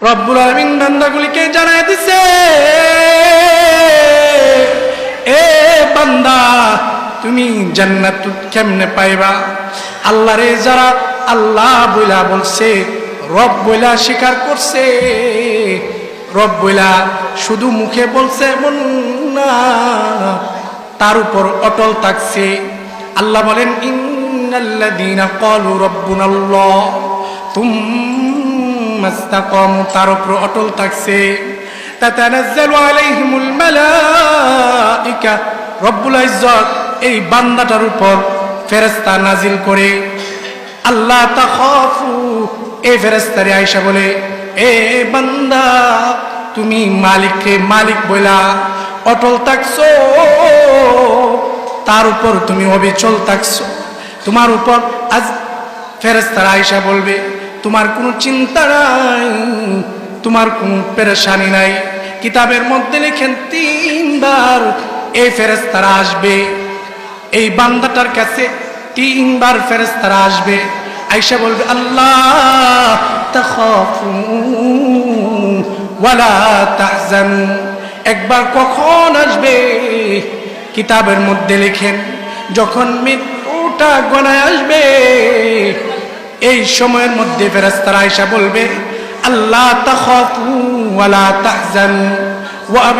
রব্বুল আলমিন বান্দাগুলিকে জানাই দিছে, এ বান্দা, তুমি জান্নাত কেমনে পাইবা? আল্লাহরে যারা আল্লাহ বইলা বলছে, রব বইলা স্বীকার করছে, রব বইলা শুধু মুখে বলছে এমন না, তার উপর অটল থাকছে। আল্লাহ বলেন, ইন্নাল্লাযীনা ক্বালু রাব্বুনাল্লাহ তুম্মা ইসতাকামু তার উপর অটল থাকছে। তাতানাজ্জালু আলাইহিমুল মালাইকা, রব্বুল ইজ্জত এই বান্দাটার উপর ফেরেশতা নাজিল করে। আল্লাহ তাখাফু এই ফেরেশতারে আয়েশা বলে, এ বান্দা, তুমি মালিককে মালিক বইলা, অটল থাকছো। তার উপর তুমি অবিচল থাকছো। তোমার উপর আজ ফেরেস্তারা আয়সা বলবে তোমার কোনো চিন্তা নাই, তোমার কোনো পেরেশানি নাই। কিতাবের মধ্যে লেখেন তিনবার এই ফেরেস্তারা আসবে। এই বান্দাটার কাছে তিনবার ফেরেস্তারা আসবে। আইসা বলবে, আল্লাহ একবার কখন আসবে? কিতাবের মধ্যে লেখেন, যখন মৃত্যুটা গলায় আসবে এই সময়ের মধ্যে ফেরেস্তারা আয়সা বলবে আল্লাহ ওয়া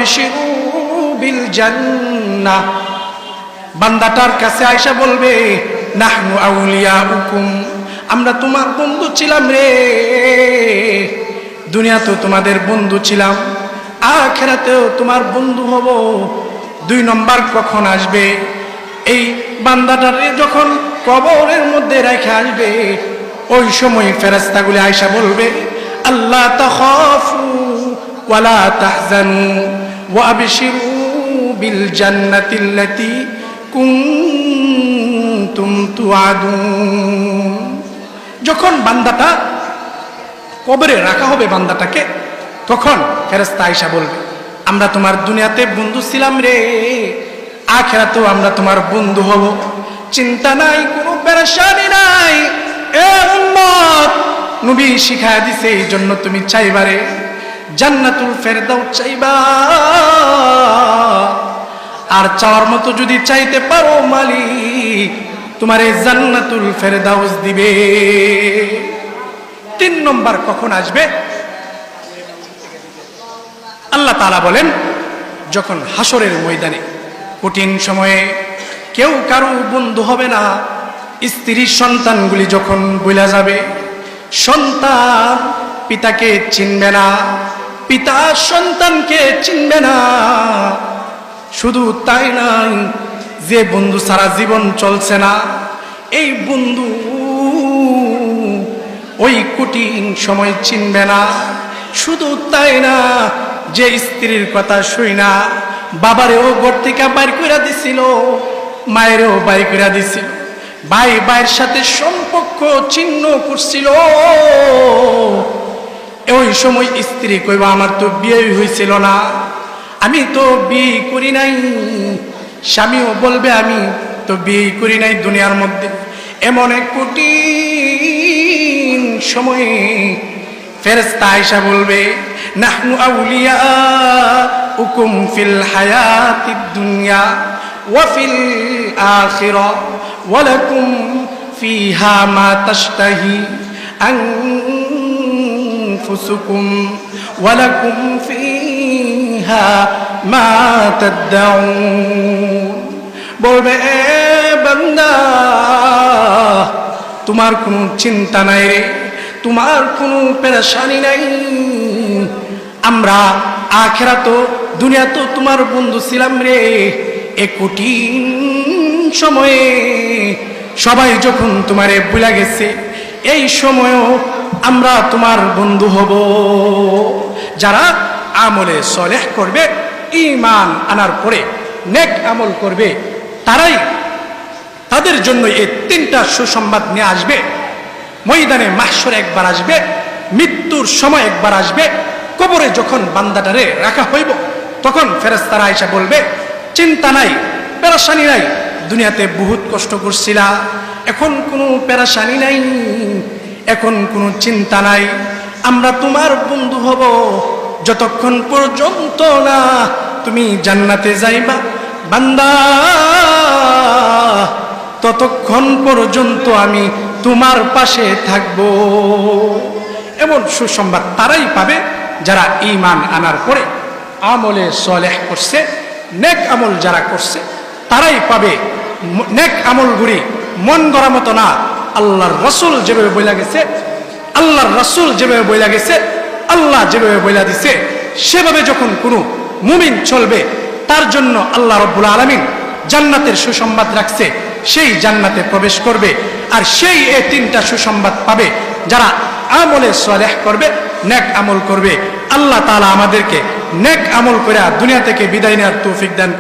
বিল বান্দাটার কাছে আয়সা বলবে আমরা তোমার বন্ধু ছিলাম রে। দুনিয়াতেও তোমাদের বন্ধু ছিলাম, আখেরাতেও তোমার বন্ধু হব। দুই নম্বর কখন আসবে? এই বান্দাটারে যখন কবরের মধ্যে রেখে আসবে ওই সময় ফেরাস্তাগুলি আয়সা বলবে, আল্লাহ তাখাফু ওয়ালা তাহজানু ওয়া আবশিরু বিল জান্নাতিল্লাতী কুনতুম তুআদুন। যখন বান্দাটা কবরে রাখা হবে বান্দাটাকে, তখন ফেরেস্তা আয়সা বলবে, আমরা তোমার দুনিয়াতে বন্ধু ছিলাম রে, আখেরাতেও আমরা তোমার বন্ধু হব। চিন্তা নাই, কোনো পেরেশানি নাই নবী শিখায় দিছে, এই জন্য তুমি চাইবারে। জান্নাতুল ফেরদাও চাইবা। আর চাওয়ার মতো যদি চাইতে পারো মালিক, তোমার এই জান্নাতুল ফেরদাউস দিবে। তিন নম্বর কখন আসবে? আল্লাহ তালা বলেন, যখন হাসরের ময়দানে, কঠিন সময়ে কেউ কারও বন্ধু হবে না। স্ত্রীর সন্তানগুলি যখন বইলা যাবে, সন্তান পিতাকে চিনবে না, পিতা সন্তানকে চিনবে না। শুধু তাই নাই, যে বন্ধু সারা জীবন চলছে না, এই বন্ধু ওই কঠিন সময় চিনবে না। শুধু তাই না, যে স্ত্রীর কথা শুই না, বাবারেও ঘর থেকে বাইর করে দিছিল, মায়েরও বাইর করে দিছিল। ভাই ভাইয়ের সাথে সম্পর্ক চিহ্ন করছিল। ওই সময় স্ত্রী কইবা, আমার তো বিয়ে হয়েছিল না। আমি তো বিয়ে করি নাই। স্বামীও বলবে, আমি তো বিয়ে করি নাই দুনিয়ার মধ্যে। এমন এক কঠিন সময়ে ফেরেস্তা আয়সা বলবে, নাহনু আউলিয়া উকুম ফিল হায়াতিদ দুনিয়া ওয়াফিল আখিরা। ওয়ালাকুম ফিহা মা তাশতাহি আনফুসুকুম ওয়ালাকুম ফিহা মা তাদউন। বলবে, এ বান্দা, তোমার কোনো চিন্তা নাই রে, তোমার কোনো পেরেশানি নাই। আমরা আখেরা তো দুনিয়া তো তোমার বন্ধু ছিলাম রে, এ কঠিন সময়ে সবাই যখন তোমারে ভুলা গেছে, এই সময়ও আমরা তোমার বন্ধু হব। যারা আমলে সলেহ করবে ইমান আনার পরে নেক আমল করবে, তারাই তাদের জন্য এই তিনটা সুসংবাদ নিয়ে আসবে। ময়দানে মাসর একবার আসবে, মৃত্যুর সময় একবার আসবে, কবরে যখন বান্দাটারে রাখা হইব, তখন ফেরেস্তারা এসে বলবে, চিন্তা নাই, পেরাশানি নাই দুনিয়াতে বহুত কষ্ট করছিলা। এখন কোনো পেরাশানি নাই, এখন কোনো চিন্তা নাই। আমরা তোমার বন্ধু হব, যতক্ষণ পর্যন্ত না তুমি জান্নাতে যাইবা। বান্দা, ততক্ষণ পর্যন্ত আমি তোমার পাশে থাকব। এমন সুসংবাদ তারাই পাবে যারা ঈমান আনার পরে আমলে সলেহ করছে, নেক আমল যারা করছে। তারাই পাবে। নেক আমলগুলি মন গড়া মতো না। আল্লাহর রসুল যেভাবে বইলা গেছে, আল্লাহর রসুল যেভাবে বইলা গেছে, আল্লাহ যেভাবে বইলা দিছে, সেভাবে যখন কোনো মুমিন চলবে, তার জন্য আল্লাহ রব্বুল আলমিন জান্নাতের সুসংবাদ রাখছে, সেই জান্নাতে প্রবেশ করবে আর সেই এ তিনটা সুসংবাদ পাবে যারা আমলে সলেহ করবে, নেক আমল করবে। আল্লাহ তালা আমাদেরকে নেক আমল করে দুনিয়া থেকে বিদায় নেওয়ার তৌফিক দান।